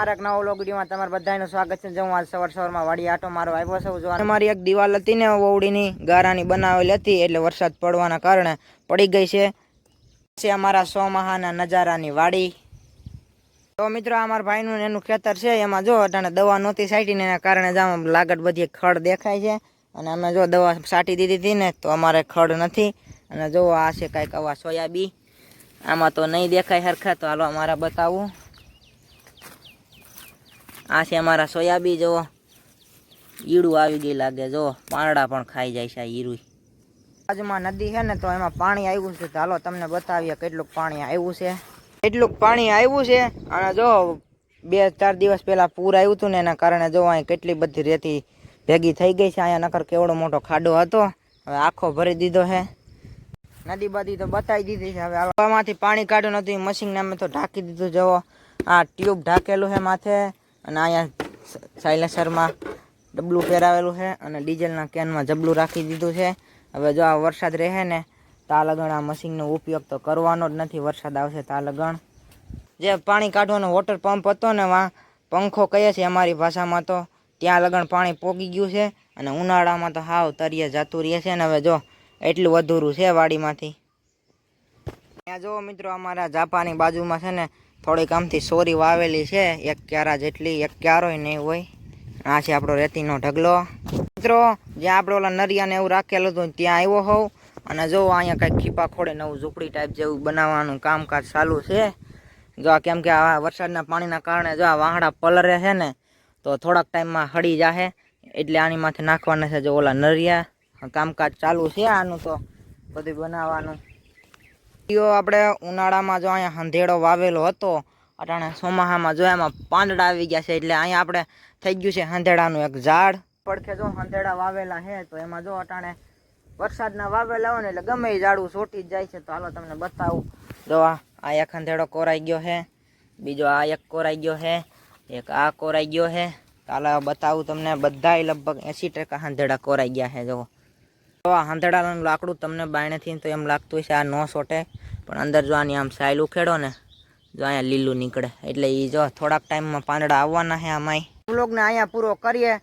મારા એક નવો લોગડીમાં તમારા બધાનું સ્વાગત છે. જો હું આજ સવાર સવારમાં વાડી આટો મારો આવ્યો છું, જો મારી એક દિવાલ હતી ને, વવડીની ગારાની બનાવેલી હતી, એટલે વરસાદ પડવાના કારણે પડી ગઈ છે. છે અમારા સોમાહાના નજારાની વાડી. તો મિત્રો અમારા ભાઈનું એનું ખેતર છે. એમાં જો અટાણે દવા નહોતી સાટીને એના કારણે જ આમ લાગટ બધી ખડ દેખાય છે. અને અમે જો દવા સાટી દીધી હતી ને, તો અમારે ખડ નથી. અને જો આ છે કાંઈક આવા સોયાબી. આમાં તો નહીં દેખાય હરખા, તો હાલો અમારા બતાવું. આ છે અમારા સોયાબી, જો. ઈડું આવી ગઈ લાગે, જો. પાંદડા પણ ખાઈ જાય છે ઈરું બાજુમાં નદી છે ને, તો એમાં પાણી આવ્યું છે. ચાલો તમને બતાવીએ કેટલું પાણી આવ્યું છે. કેટલુંક પાણી આવ્યું છે. અને જો, બે ચાર દિવસ પહેલાં પૂર આવ્યું હતું ને, એના કારણે જો અહીં કેટલી બધી રેતી ભેગી થઈ ગઈ છે. અહીંયા નકર કેવડો મોટો ખાડો હતો. હવે આખો ભરી દીધો છે. નદી બધી તો બતાવી દીધી છે. હવે આમાંથી પાણી કાઢ્યું નથી. મશીનને અમે તો ઢાંકી દીધું જવો આ ટ્યુબ ઢાંકેલું છે માથે. અને અહીંયા સાઇલેસરમાં ડબલું પહેરાવેલું છે અને ડીઝલના કેનમાં જબલું રાખી દીધું છે. હવે જો આ વરસાદ રહે ને તા લગણ આ મશીનનો ઉપયોગ તો કરવાનો જ નથી. વરસાદ આવશે તા લગણ જે પાણી કાઢવાનો વોટર પંપ હતો ને વાં પંખો કહીએ છીએ અમારી ભાષામાં તો, ત્યાં લગણ પાણી પોગી ગયું છે અને ઉનાળામાં તો હાવ તરીએ જતું રહે છે ને હવે જો એટલું અધૂરું છે વાડીમાંથી. ત્યાં જો મિત્રો અમારા જાપાની બાજુમાં છે ને થોડીક આમથી સોરી વાવેલી છે, એક ક્યારા જેટલી, એક ક્યારોય નહીં હોય. આ છે આપણો રેતીનો ઢગલો. મિત્રો, જ્યાં આપણે ઓલા નરિયાને એવું રાખેલું હતું ત્યાં આવ્યો હોઉં. અને જો અહીંયા કંઈક ખીપા ખોડે નવું ઝૂંપડી ટાઈપ જેવું બનાવવાનું કામકાજ ચાલુ છે. જો આ કેમ કે આ વરસાદના પાણીના કારણે જો આ વાહડા પલરે છે ને, તો થોડાક ટાઈમમાં હળી જાહે. એટલે આની માથે નાખવાના છે જો ઓલા નરિયા. કામકાજ ચાલુ છે આનું તો બધું બનાવવાનું. આપણે ઉનાળામાં જો અહીંયા હંધેડો વાવેલો હતો, અટાણે ચોમાહામાં જો એમાં પાંદડા આવી ગયા છે, એટલે અહીંયા આપણે થઈ ગયું છે હંધેડાનું એક ઝાડ. પડખે જો હંધેડા વાવેલા છે તો એમાં જો અટાણે વરસાદના વાવેલા હોય ને, એટલે ગમે એ ઝાડું સોટી જ જાય છે. તો હાલો તમને બતાવું. જો આ એક હંધેડો કોરાઈ ગયો છે બીજો આ એક કોરાઈ ગયો છે એક આ કોરાઈ ગયો છે હાલો બતાવું તમને, બધાય લગભગ એંસી ટકા હંધેડા કોરાઈ ગયા છે જો આ હાંધડાનું લાકડું તમને બાયણેથી તો એમ લાગતું છે આ ન સોટે, પણ અંદર જો આની આમ સાયલ ઉખેડો ને, જો અહીંયા લીલું નીકળે. એટલે એ જો થોડાક ટાઈમમાં પાંદડા આવવાના છે આમાંય. વ્લોગને અહીંયા પૂરો કરીએ.